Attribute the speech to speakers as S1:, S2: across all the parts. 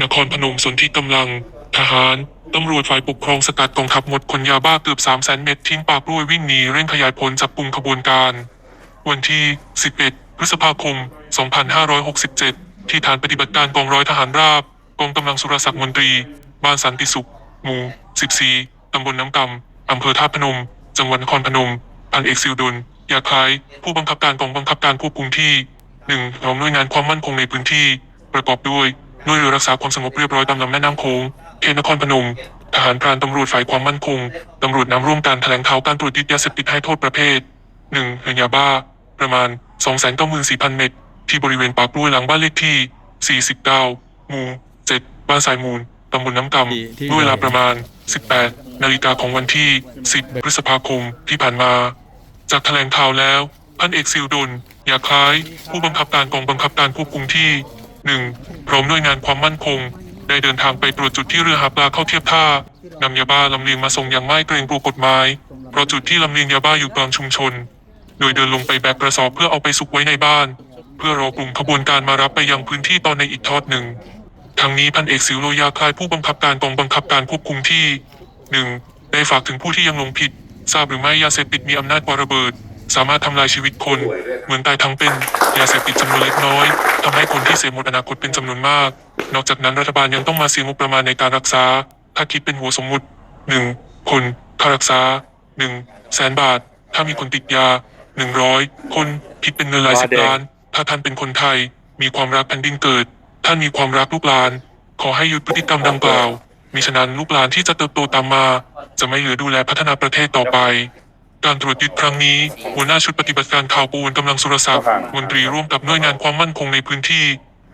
S1: นครพนมสนที่กำลัง ทหาร ตำรวจฝ่ายปกครองสกัดกองทัพหมดคนยาบ้าเกือบ3 0 0 0 0 0เม็ดทิ้งปากกล้วยวิ่งหนีเร่งขยายผลจับกลุ่มขบวนการ วันที่ 11 พฤษภาคม 2567 ที่ฐานปฏิบัติการกองร้อยทหารราบ กองกำลังสุรศักดิ์มนตรี บ้านสันติสุข หมู่ 14 ตำบลน้ำกำอำเภอท่าพนม จังหวัดนครพนม พันเอกซิวดุลยาคล้าย ผู้บังคับการกองบังคับการควบคุมที่หนึ่งรอมหน่วยงานความมั่นคงในพื้นที่ ประกอบด้วย หน่วยเรือรักษาความสงบเรียบร้อยตามลำแม่น้ำโขงเขตนครพนม ทหารพรานตำรวจฝ่ายความมั่นคง ตำรวจน้ำร่วมการแถลงข่าวการตรวจยึดยาเสพติดให้โทษประเภทหนึ่งเฮยาบ้า ประมาณ 294,000 เม็ดที่บริเวณปากกล้วยหลังบ้านเลขที่ 49 หมู่ 7 บ้านสายมูล ตำบลน้ำก
S2: ที่ที่ำ
S1: ด้วยเวลาประมาณ 18 นาฬิกาของวันที่ 10 พฤษภาคมที่ผ่านมา จากแถลงข่าวแล้ว พันเอกซิลดลยาคล้าย ผู้บังคับการกองบังคับการควบคุมที่ หนึ่งพร้อมหน่วยงานความมั่นคง ได้เดินทางไปตรวจจุดที่เรือหาปลาเข้าเทียบท่านำยาบ้าลำเลียงมาส่งอย่างไม่เกรงกลัวกฎหมาย เพราะจุดที่ลำเลียงยาบ้าอยู่กลางชุมชน โดยเดินลงไปแบกกระสอบเพื่อเอาไปซุกไว้ในบ้าน เพื่อรอกลุ่มขบวนการมารับไปยังพื้นที่ตอนในอีกทอดหนึ่งทางนี้พันเอกสิวโลยาคลายผู้บังคับการกองบังคับการควบคุมที่หนึ่งได้ฝากถึงผู้ที่ยังลงผิด ทราบหรือไม่ยาเสพติดมีอำนาจกว่าระเบิด สามารถทำลายชีวิตคน เหมือนตายทั้งเป็นยาเสพติดจำนวนเล็กน้อยทำให้คนที่เสพหมดอนาคตเป็นจำนวนมาก นอกจากนั้นรัฐบาลยังต้องมาเสียงบประมาณในการรักษา ถ้าคิดเป็นหัวสมมุติหนึ่งคนค่ารักษาหนึ่งแสนบาท ถ้ามีคนติดยาหนึ่งร้อยคนคิดเป็นเงินหลายสิบล้าน ถ้าท่านเป็นคนไทย มีความรักแผ่นดินเกิด ท่านมีความรักลูกหลาน ขอให้หยุดพฤติกรรมดังกล่าวมิฉะนั้นลูกหลานที่จะเติบโตตามมา จะไม่เหลือดูแลพัฒนาประเทศต่อไป การตรวจยึดครั้งนี้ หัวหน้าชุดปฏิบัติการข่าวปูนกำลังสุรศักดิ์มนตรีร่วมกับหน่วยงานความมั่นคงในพื้นที่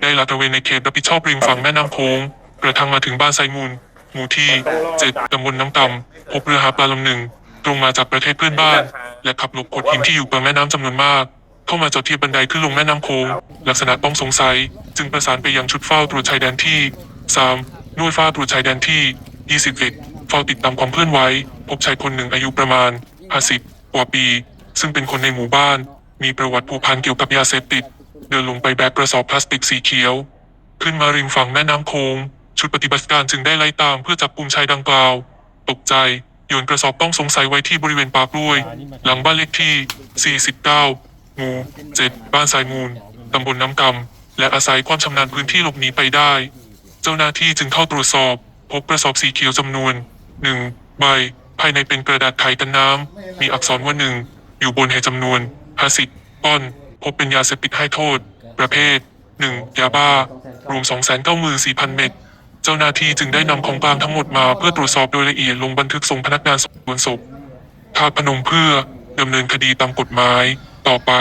S1: ได้ลาดตระเวนในเขตรับผิดชอบริมฝั่งแม่น้ำโขงกระทั่งมาถึงบ้านไซมูลหมู่ที่เจ็ดตำบลน้ำตำพบเรือหาปลาลำหนึ่ง ตรงมาจากประเทศเพื่อนบ้าน และขับหลบโขดหินที่อยู่กลางแม่น้ำจำนวนมาก เข้ามาจอดเทียบบันไดขึ้นลงแม่น้ำโขงลักษณะต้องสงสัย จึงประสานไปยังชุดเฝ้าตรวจชายแดนที่ 3. หน่วยเฝ้าตรวจชายแดนที่ 21เฝ้าติดตามความเคลื่อนไหวพบชายคนหนึ่งอายุประมาณ 50กว่าปี ซึ่งเป็นคนในหมู่บ้าน มีประวัติผูกพันเกี่ยวกับยาเสพติด เดินลงไปแบกกระสอบพลาสติกสีเขียว ขึ้นมาริมฝั่งแม่น้ำโขงชุดปฏิบัติการจึงได้ไล่ตามเพื่อจับกลุ่มชายดังกล่าว ตกใจโยนกระสอบต้องสงสัยไว้ที่บริเวณปากล้วย หลังบ้านเลขที่ 49 หมู่ 7 บ้านสายมูล ตำบลน้ำกำ และอาศัยความชำนาญพื้นที่หลบหนีไปได้ เจ้าหน้าที่จึงเข้าตรวจสอบ พบกระสอบสีเขียวจำนวนหนึ่งใบ ภายในเป็นกระดาษไขกันน้ำ มีอักษรว่าหนึ่ง อยู่บนให้จำนวน50ก้อน พบเป็นยาเสพติดให้โทษ ประเภทหนึ่งยาบ้า รวม 294,000 เม็ด เจ้าหน้าที่จึงได้นำของกลางทั้งหมดมาเพื่อตรวจสอบโดยละเอียดลงบันทึกส่งพนักงานสอบสวนศพทาพนมเพื่อดำเนินคดีตามกฎหมายต่อไป